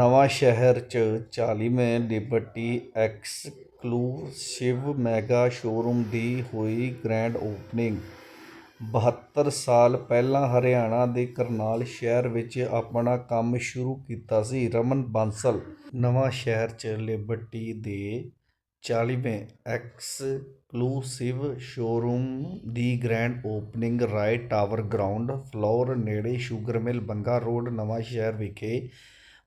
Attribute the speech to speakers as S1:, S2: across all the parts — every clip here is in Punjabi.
S1: ਨਵਾਂ ਸ਼ਹਿਰ 'ਚ 40ਵੇਂ ਲਿਬਰਟੀ ਐਕਸਕਲੂਸਿਵ ਮੈਗਾ ਸ਼ੋਅਰੂਮ ਦੀ ਹੋਈ ਗ੍ਰੈਂਡ ਓਪਨਿੰਗ। 72 ਸਾਲ ਪਹਿਲਾਂ ਹਰਿਆਣਾ ਦੇ ਕਰਨਾਲ ਸ਼ਹਿਰ ਵਿੱਚ ਆਪਣਾ ਕੰਮ ਸ਼ੁਰੂ ਕੀਤਾ ਸੀ ਰਮਨ ਬਾਂਸਲ। ਨਵਾਂ ਸ਼ਹਿਰ 'ਚ ਲਿਬਰਟੀ ਦੇ 40ਵੇਂ ਐਕਸਕਲੂਸਿਵ ਸ਼ੋਅਰੂਮ ਦੀ grand opening Rai tower ground floor ਨੇੜੇ sugar mill Banga road Nawanshahr ਵਿਖੇ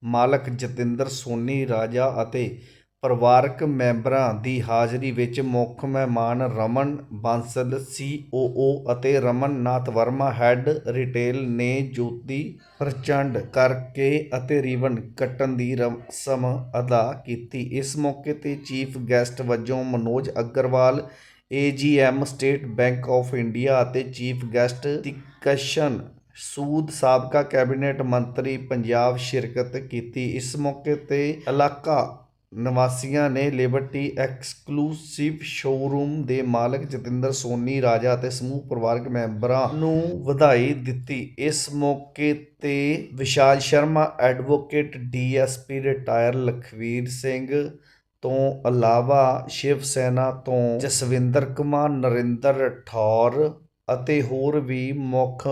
S1: ਮਾਲਕ ਜਤਿੰਦਰ ਸੋਨੀ, ਰਾਜਾ ਅਤੇ ਪਰਿਵਾਰਕ ਮੈਂਬਰਾਂ ਦੀ ਹਾਜ਼ਰੀ ਵਿੱਚ ਮੁੱਖ ਮਹਿਮਾਨ ਰਮਨ ਬਾਂਸਲ ਸੀਓਓ ਅਤੇ ਰਮਨ ਨਾਥ ਵਰਮਾ ਹੈੱਡ ਰਿਟੇਲ ਨੇ ਜੋਤੀ ਪ੍ਰਚੰਡ ਕਰਕੇ ਅਤੇ ਰਿਬਨ ਕੱਟਣ ਦੀ ਰਸਮ ਅਦਾ ਕੀਤੀ। ਇਸ ਮੌਕੇ ਤੇ ਚੀਫ ਗੈਸਟ ਵਜੋਂ Manoj Agarwal AGM State Bank of India ਅਤੇ ਚੀਫ ਗੈਸਟ ਤਿਕਸ਼ਨ ਸੂਦ ਸਾਬਕਾ ਕੈਬਨਿਟ ਮੰਤਰੀ ਪੰਜਾਬ ਸ਼ਿਰਕਤ ਕੀਤੀ। ਇਸ ਮੌਕੇ ਤੇ ਇਲਾਕਾ ਨਿਵਾਸੀਆਂ ਨੇ ਲਿਬਰਟੀ ਐਕਸਕਲੂਸਿਵ ਸ਼ੋਰੂਮ ਦੇ ਮਾਲਕ ਜਤਿੰਦਰ ਸੋਨੀ, ਰਾਜਾ ਅਤੇ ਸਮੂਹ ਪਰਿਵਾਰਕ ਮੈਂਬਰਾਂ ਨੂੰ ਵਧਾਈ ਦਿੱਤੀ। ਇਸ ਮੌਕੇ ਤੇ Vishal Sharma, advocate DSP retire Lakhvir Singh ਤੋਂ ਇਲਾਵਾ ਸ਼ਿਵ ਸੈਨਾ ਤੋਂ ਜਸਵਿੰਦਰ ਕੁਮਾਰ, ਨਰਿੰਦਰ ਠੌਰ ਅਤੇ ਹੋਰ ਵੀ ਮੁੱਖ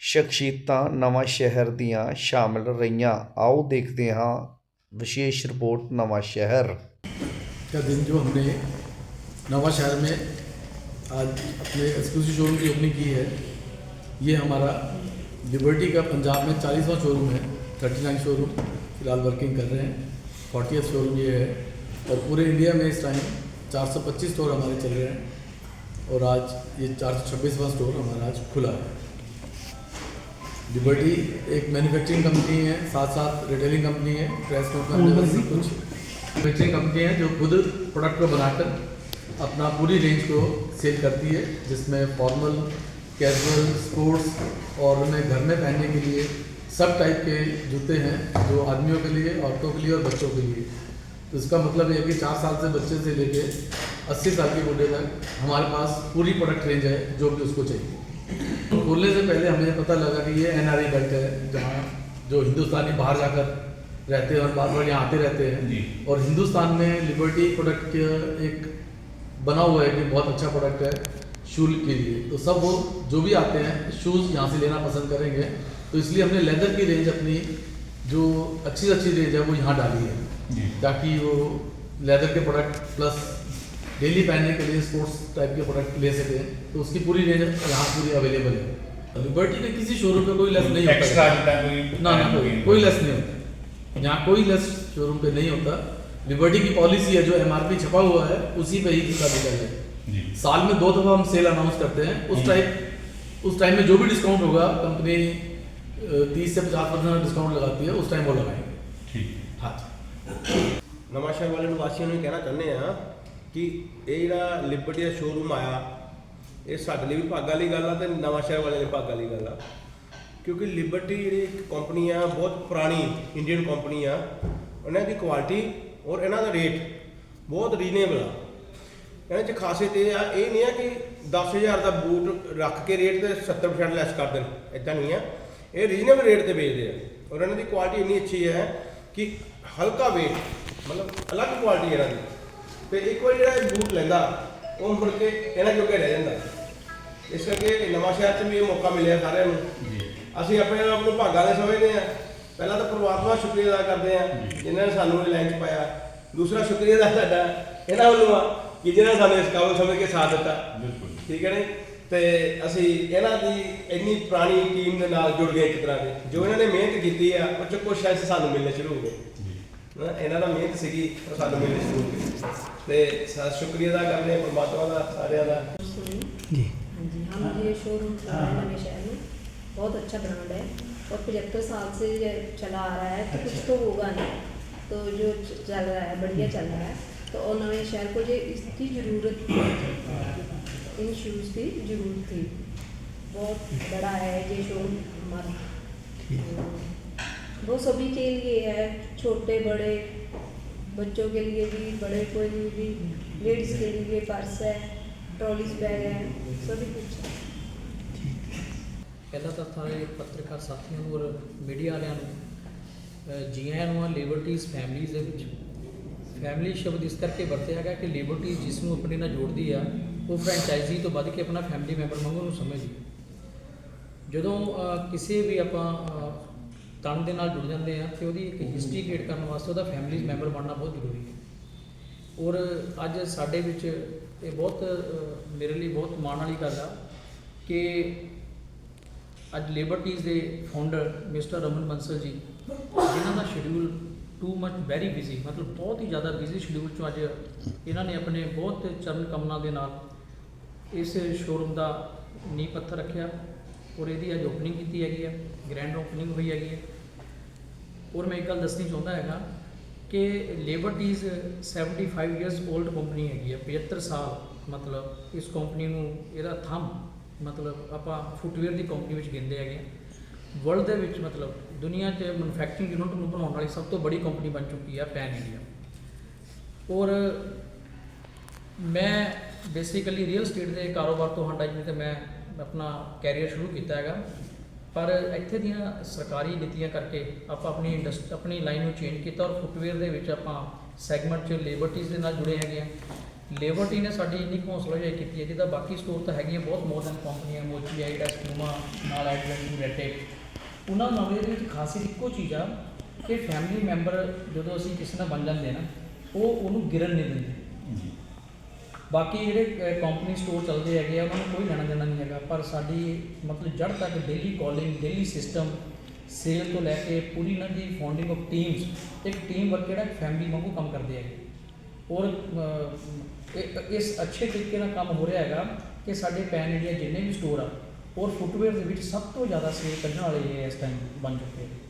S1: शख्सियत नवाशहर दियाँ शामिल रही आओ देखते ਹਾਂ विशेष रिपोर्ट नवाशहर
S2: का दिन जो हमने नवाशहर में आज अपने एक्सक्लूसिव शोरूम की ओपनिंग की है। ये हमारा लिबर्टी का पंजाब में चालीसवां शोरूम है। थर्टी नाइन शोरूम फ़िलहाल वर्किंग कर रहे हैं। फोर्टी शोरूम ये है और पूरे इंडिया में इस टाइम चार सौ पच्चीस स्टोर हमारे चल रहे हैं। और आज ये चार सौ छब्बीसवा स्टोर हमारा आज खुला है। लिबर्टी एक मैन्युफैक्चरिंग कंपनी है साथ साथ रिटेलिंग कंपनी है प्रेस नोट में हमने सब कुछ। मैन्युफैक्चरिंग कंपनी है जो खुद प्रोडक्ट को बनाकर अपना पूरी रेंज को सेल करती है जिसमें फॉर्मल कैजुअल स्पोर्ट्स और उन्हें घर में पहनने के लिए सब टाइप के जूते हैं जो आदमियों के लिए औरतों के लिए और बच्चों के लिए। तो इसका मतलब ये है कि चार साल से बच्चे से लेके अस्सी साल के बूढ़े तक हमारे पास पूरी प्रोडक्ट रेंज है जो भी उसको चाहिए। खोलने से पहले हमें पता लगा कि ये एन आर आई बेल्ट है जहाँ जो हिंदुस्तानी बाहर जाकर रहते हैं और बार बार यहाँ आते रहते हैं। और हिंदुस्तान में लिबर्टी प्रोडक्ट एक बना हुआ है कि बहुत अच्छा प्रोडक्ट है शूल के लिए। तो सब वो जो भी आते हैं शूज़ यहाँ से लेना पसंद करेंगे। तो इसलिए हमने लेदर की रेंज अपनी जो अच्छी अच्छी रेंज है वो यहाँ डाली है। ताकि वो लेदर के प्रोडक्ट प्लस डेली पहनने के लिए स्पोर्ट्स टाइप के प्रोडक्ट ले सकते हैं। तो उसकी पूरी रेंज यहाँ पूरी अवेलेबल है। लिबर्टी में किसी शोरूम पे कोई लेस नहीं होता। ना ना कोई कोई लेस नहीं होता। यहाँ कोई लेस शोरूम पे नहीं होता। लिबर्टी की पॉलिसी है जो एमआरपी छपा हुआ है उसी पे ही इसका बिका है साल में दो दफ़ा हम सेल अनाउंस करते हैं। उस टाइम उस टाइम में जो भी डिस्काउंट होगा कंपनी तीस से पचास परसेंट डिस्काउंट लगाती है उस टाइम वो लगाएँगे।
S3: ठीक।
S2: हाँ
S4: नवाशहर वाले निवासियों ने कहना चाहते हैं ਕਿ ਇਹ ਜਿਹੜਾ ਲਿਬਰਟੀ ਦਾ ਸ਼ੋਰੂਮ ਆਇਆ, ਇਹ ਸਾਡੇ ਲਈ ਵੀ ਭਾਗ ਵਾਲੀ ਗੱਲ ਆ ਤੇ ਨਵਾਂ ਸ਼ਹਿਰ ਵਾਲੇ ਲਈ ਭਾਗ ਵਾਲੀ ਗੱਲ ਆ। ਕਿਉਂਕਿ ਲਿਬਰਟੀ ਜਿਹੜੀ ਇੱਕ ਕੰਪਨੀ ਆ, ਬਹੁਤ ਪੁਰਾਣੀ ਇੰਡੀਅਨ ਕੰਪਨੀ ਆ ਉਹਨਾਂ ਦੀ ਕੁਆਲਿਟੀ ਔਰ ਇਹਨਾਂ ਦਾ ਰੇਟ ਬਹੁਤ ਰੀਜ਼ਨੇਬਲ ਆ। ਇਹਨਾਂ 'ਚ ਖਾਸੀਅਤ ਇਹ ਆ, ਇਹ ਨਹੀਂ ਆ ਕਿ 10000 ਦਾ ਬੂਟ ਰੱਖ ਕੇ ਰੇਟ ਤੇ 70% ਲੈਸ ਕਰ ਦੇਣ ਇਦਾਂ ਨਹੀਂ ਆ। ਇਹ ਰੀਜ਼ਨੇਬਲ ਰੇਟ ਤੇ ਵੇਚਦੇ ਆ ਔਰ ਇਹਨਾਂ ਦੀ ਕੁਆਲਿਟੀ ਇੰਨੀ ਅੱਛੀ ਹੈ ਕਿ ਹਲਕਾ weight, ਮਤਲਬ ਅਲੱਗ ਕੁਆਲਿਟੀ ਇਹਨਾਂ ਦੀ। ਤੇ ਇੱਕ ਵਾਰ ਜਿਹੜਾ ਇਹ ਬੂਟ ਲੈਂਦਾ ਉਹ ਮੁੜ ਕੇ ਇਹਨਾਂ ਜੋਗੇ ਰਹਿ ਜਾਂਦਾ। ਇਸ ਕਰਕੇ ਨਵਾਂ ਸ਼ਹਿਰ 'ਚ ਵੀ ਇਹ ਮੌਕਾ ਮਿਲਿਆ ਸਾਰਿਆਂ ਨੂੰ। ਅਸੀਂ ਆਪਣੇ ਆਪ ਨੂੰ ਭਾਗਾਂ ਦੇ ਸਮਝਦੇ ਆ ਪਹਿਲਾਂ ਤਾਂ ਪਰਮਾਤਮਾ ਦਾ ਸ਼ੁਕਰੀਆ ਅਦਾ ਕਰਦੇ ਆ ਜਿਨ੍ਹਾਂ ਨੇ ਸਾਨੂੰ ਇਹ ਲਾਈਨ 'ਚ ਪਾਇਆ। ਦੂਸਰਾ ਸ਼ੁਕਰੀਆ ਦਾ ਸਾਡਾ ਇਹਨਾਂ ਵੱਲੋਂ ਆ ਕਿ ਜਿਨ੍ਹਾਂ ਨੇ ਸਾਨੂੰ ਇਸ ਕਾਬਲ ਸਮਝ ਕੇ ਸਾਥ ਦਿੱਤਾ।
S3: ਬਿਲਕੁਲ।
S4: ਠੀਕ ਹੈ ਨੇ ਤੇ ਅਸੀਂ ਇਹਨਾਂ ਦੀ ਇੰਨੀ ਪੁਰਾਣੀ ਟੀਮ ਦੇ ਨਾਲ ਜੁੜ ਗਏ ਇੱਕ ਤਰ੍ਹਾਂ ਦੇ। ਜੋ ਇਹਨਾਂ ਨੇ ਮਿਹਨਤ ਕੀਤੀ ਆ ਉਹ ਚ ਕੁਛ ਸ਼ਾਇਦ ਸਾਨੂੰ ਮਿਲਣੇ ਸ਼ੁਰੂ ਹੋ ਗਏ। ਇਹਨਾਂ ਦਾ ਮਿਹਨਤ ਸੀਗੀ ਉਹ ਸਾਨੂੰ ਮਿਲਣੀ ਸ਼ੁਰੂ ਹੋ ਗਈ ਤੇ ਸਾ ਸ਼ੁਕਰੀਆ ਅਦਾ ਕਰਦੇ ਹਾਂ ਪਰਮਾਤਮਾ ਦਾ ਸਾਰਿਆਂ ਦਾ
S5: जी हाँ जी हम ये शोरूम चला रहे हैं नवे शहर में बहुत अच्छा ब्रांड है और पचहत्तर साल से ये चला आ रहा है तो कुछ तो होगा नहीं तो जो च- चल रहा है बढ़िया चल रहा है तो और नवे शहर को ये इसकी ज़रूरत थी इन शूज़ की ज़रूरत थी बहुत बड़ा है ये शोरूम हमारा वो सभी के लिए है छोटे बड़े बच्चों के लिए भी बड़े कोई भी लेडीज़ के लिए पर्स है ट्रॉलीज बैग है सभी कुछ है
S6: ਪਹਿਲਾਂ ਤਾਂ ਸਾਰੇ ਪੱਤਰਕਾਰ ਸਾਥੀਆਂ ਨੂੰ ਔਰ ਮੀਡੀਆ ਵਾਲਿਆਂ ਨੂੰ
S3: ਅ, ਜੀ ਆਇਆਂ ਨੂੰ ਲਿਬਰਟੀਜ਼ ਫੈਮਲੀਜ਼ ਦੇ ਵਿੱਚ ਫੈਮਿਲੀ ਸ਼ਬਦ ਇਸ ਕਰਕੇ ਵਰਤਿਆ ਗਿਆ ਕਿ ਲਿਬਰਟੀ ਜਿਸ ਨੂੰ ਆਪਣੇ ਨਾਲ ਜੋੜਦੀ ਆ ਉਹ ਫਰੈਂਚਾਈਜ਼ੀ ਤੋਂ ਵੱਧ ਕੇ ਆਪਣਾ ਫੈਮਿਲੀ ਮੈਂਬਰ ਵਾਂਗੂ ਉਹਨੂੰ ਸਮਝਦੀ ਹੈ ਜਦੋਂ ਅ, ਕਿਸੇ ਵੀ ਆਪਾਂ ਅ, ਦੇ ਨਾਲ ਜੁੜ ਜਾਂਦੇ ਆ ਤੇ ਉਹਦੀ ਇੱਕ ਹਿਸਟਰੀ ਕ੍ਰੀਏਟ ਕਰਨ ਵਾਸਤੇ ਉਹਦਾ ਫੈਮਿਲੀ ਮੈਂਬਰ ਬਣਨਾ ਬਹੁਤ ਜ਼ਰੂਰੀ ਹੈ। ਔਰ ਅੱਜ ਸਾਡੇ ਵਿੱਚ ਇਹ ਬਹੁਤ ਮੇਰੇ ਲਈ ਬਹੁਤ ਮਾਣ ਵਾਲੀ ਗੱਲ ਆ ਕਿ ਅੱਜ ਲਿਬਰਟੀਜ਼ ਦੇ ਫਾਊਂਡਰ ਮਿਸਟਰ ਰਮਨ ਬੰਸਲ ਜੀ ਜਿਨ੍ਹਾਂ ਦਾ schedule too much very busy ਮਤਲਬ ਬਹੁਤ ਹੀ ਜ਼ਿਆਦਾ ਬਿਜ਼ੀ ਸ਼ਡਿਊਲ ਚੋਂ ਅੱਜ ਇਹਨਾਂ ਨੇ ਆਪਣੇ ਬਹੁਤ ਚਰਨ ਕਮਲਾਂ ਦੇ ਨਾਲ ਇਸ ਸ਼ੋਰੂਮ ਦਾ ਨੀਂਹ ਪੱਥਰ ਰੱਖਿਆ ਔਰ ਇਹਦੀ ਅੱਜ ਓਪਨਿੰਗ ਕੀਤੀ ਹੈਗੀ ਹੈ ਗ੍ਰੈਂਡ ਓਪਨਿੰਗ ਹੋਈ ਹੈਗੀ ਹੈ ਔਰ ਮੈਂ ਇੱਕ ਗੱਲ ਦੱਸਣੀ ਚਾਹੁੰਦਾ ਹੈਗਾ ਕਿ ਲਿਬਰਟੀਜ਼ 75 ਇਅਰਸ 올ਡ ਕੰਪਨੀ ਹੈਗੀ ਹੈ 75 ਸਾਲ ਮਤਲਬ ਇਸ ਕੰਪਨੀ ਨੂੰ ਇਹਦਾ ਥੰਮ ਮਤਲਬ ਆਪਾਂ ਫੁੱਟਵੇਅਰ ਦੀ ਕੰਪਨੀ ਵਿੱਚ ਗਿਣਦੇ ਹੈਗੇ ਵਰਲਡ ਦੇ ਵਿੱਚ ਮਤਲਬ ਦੁਨੀਆ 'ਚ ਮੈਨੂਫੈਕਚਰਿੰਗ ਯੂਨਿਟ ਨੂੰ ਬਣਾਉਣ ਵਾਲੀ ਸਭ ਤੋਂ ਬੜੀ ਕੰਪਨੀ ਬਣ ਚੁੱਕੀ ਹੈ ਪੈਨ ਇੰਡੀਆ ਔਰ ਮੈਂ ਬੇਸਿਕਲੀ ਰੀਅਲ ਸਟੇਟ ਦੇ ਕਾਰੋਬਾਰ ਤੋਂ ਹਟਾ ਜਿਵੇਂ ਤੇ ਮੈਂ ਆਪਣਾ ਕੈਰੀਅਰ ਸ਼ੁਰੂ ਕੀਤਾ ਹੈਗਾ। ਪਰ ਇੱਥੇ ਦੀਆਂ ਸਰਕਾਰੀ ਨੀਤੀਆਂ ਕਰਕੇ ਆਪਾਂ ਆਪਣੀ ਇੰਡਸਟ ਆਪਣੀ ਲਾਈਨ ਨੂੰ ਚੇਂਜ ਕੀਤਾ ਔਰ ਫੁੱਟਵੇਅਰ ਦੇ ਵਿੱਚ ਆਪਾਂ ਸੈਗਮੈਂਟ 'ਚ ਲੇਬਰਟੀਜ਼ ਦੇ ਨਾਲ ਜੁੜੇ ਹੈਗੇ ਆ ਲੇਬਰਟੀ ਨੇ ਸਾਡੀ ਇੰਨੀ ਕੁ ਹੌਸਲਾ ਅਫਜ਼ਾਈ ਕੀਤੀ ਹੈ ਜਿਹਦਾ ਬਾਕੀ ਸਟੋਰ ਤਾਂ ਹੈਗੀਆਂ ਬਹੁਤ ਮਾਡਰਨ ਕੰਪਨੀਆਂ ਮੋਚੀ ਆਈਡਾ ਸਕੂਮਾ ਨਾਲ ਐਡਵੈਂਟ ਰੈਟੇ ਉਹਨਾਂ ਨਵੇਂ ਦੇ ਵਿੱਚ ਖਾਸੀਅਤ ਇੱਕੋ ਚੀਜ਼ ਆ ਕਿ ਫੈਮਿਲੀ ਮੈਂਬਰ ਜਦੋਂ ਅਸੀਂ ਕਿਸੇ ਨਾਲ ਬਣ ਜਾਂਦੇ ਆ ਨਾ, ਉਹ ਉਹਨੂੰ ਗਿਰਨ ਨਹੀਂ ਦਿੰਦੇ। ਬਾਕੀ ਜਿਹੜੇ ਕੰਪਨੀ ਸਟੋਰ ਚੱਲਦੇ ਹੈਗੇ ਆ, ਉਹਨਾਂ ਨੂੰ ਕੋਈ ਲੈਣਾ ਦੇਣਾ ਨਹੀਂ ਹੈਗਾ। ਪਰ ਸਾਡੀ ਮਤਲਬ ਜੜ ਤੱਕ daily calling daily system sale ਤੋਂ ਲੈ ਕੇ ਪੂਰੀ ਇਹਨਾਂ ਦੀ ਫਾਊਂਡਿੰਗ ਆਫ ਟੀਮਸ ਇੱਕ ਟੀਮ ਵਰਕ ਜਿਹੜਾ ਫੈਮਿਲੀ ਵਾਂਗੂ ਕੰਮ ਕਰਦੇ ਹੈਗੇ। ਔਰ ਇਹ- ਇਸ ਅੱਛੇ ਤਰੀਕੇ ਨਾਲ ਕੰਮ ਹੋ ਰਿਹਾ ਹੈਗਾ ਕਿ ਸਾਡੇ ਪੈਨ ਇੰਡੀਆ ਜਿੰਨੇ ਵੀ ਸਟੋਰ ਆ, ਔਰ ਫੁੱਟਵੇਅਰ ਦੇ ਵਿੱਚ ਸਭ ਤੋਂ ਜ਼ਿਆਦਾ ਸੇਲ ਕੱਢਣ ਵਾਲੇ ਇਹ ਇਸ ਟਾਈਮ ਬਣ ਚੁੱਕੇ ਨੇ